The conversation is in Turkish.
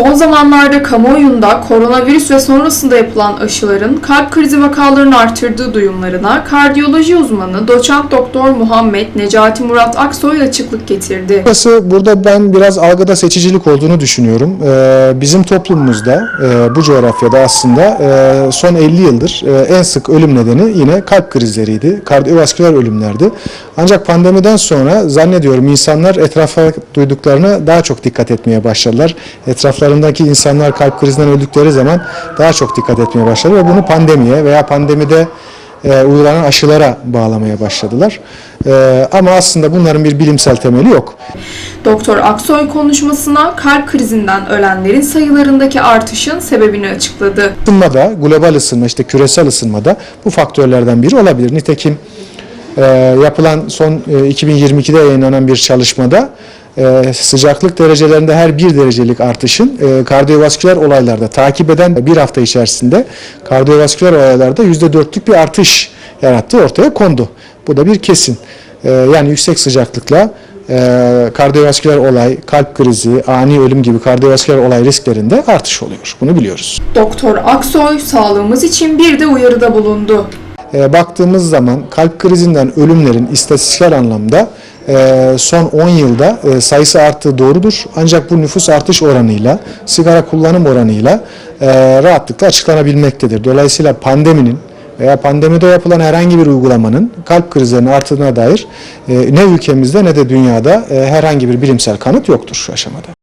Son zamanlarda kamuoyunda koronavirüs ve sonrasında yapılan aşıların kalp krizi vakalarını artırdığı duyumlarına kardiyoloji uzmanı doçent doktor Muhammed Necati Murat Aksoy açıklık getirdi. Burası burada ben biraz algıda seçicilik olduğunu düşünüyorum. Ee, bizim toplumumuzda e, bu coğrafyada aslında e, son 50 yıldır e, en sık ölüm nedeni yine kalp krizleriydi. Kardiyovasküler ölümlerdi. Ancak pandemiden sonra zannediyorum insanlar etrafa duyduklarına daha çok dikkat etmeye başladılar. Etraflarındaki insanlar kalp krizinden öldükleri zaman daha çok dikkat etmeye başladı ve bunu pandemiye veya pandemide e, uygulanan aşılara bağlamaya başladılar. E, ama aslında bunların bir bilimsel temeli yok. Doktor Aksoy konuşmasına kalp krizinden ölenlerin sayılarındaki artışın sebebini açıkladı. Isınmada, global ısınma, işte küresel ısınmada bu faktörlerden biri olabilir. Nitekim e, yapılan son e, 2022'de yayınlanan bir çalışmada e, sıcaklık derecelerinde her bir derecelik artışın e, kardiyovasküler olaylarda takip eden bir hafta içerisinde kardiyovasküler olaylarda %4'lük bir artış yarattığı ortaya kondu. Bu da bir kesin. E, yani yüksek sıcaklıkla e, kardiyovasküler olay, kalp krizi, ani ölüm gibi kardiyovasküler olay risklerinde artış oluyor. Bunu biliyoruz. Doktor Aksoy sağlığımız için bir de uyarıda bulundu. E, baktığımız zaman kalp krizinden ölümlerin istatistiksel anlamda e, son 10 yılda e, sayısı arttığı doğrudur. Ancak bu nüfus artış oranıyla, sigara kullanım oranıyla rahatlıkla açıklanabilmektedir. Dolayısıyla pandeminin veya pandemide yapılan herhangi bir uygulamanın kalp krizlerinin arttığına dair ne ülkemizde ne de dünyada herhangi bir bilimsel kanıt yoktur şu aşamada.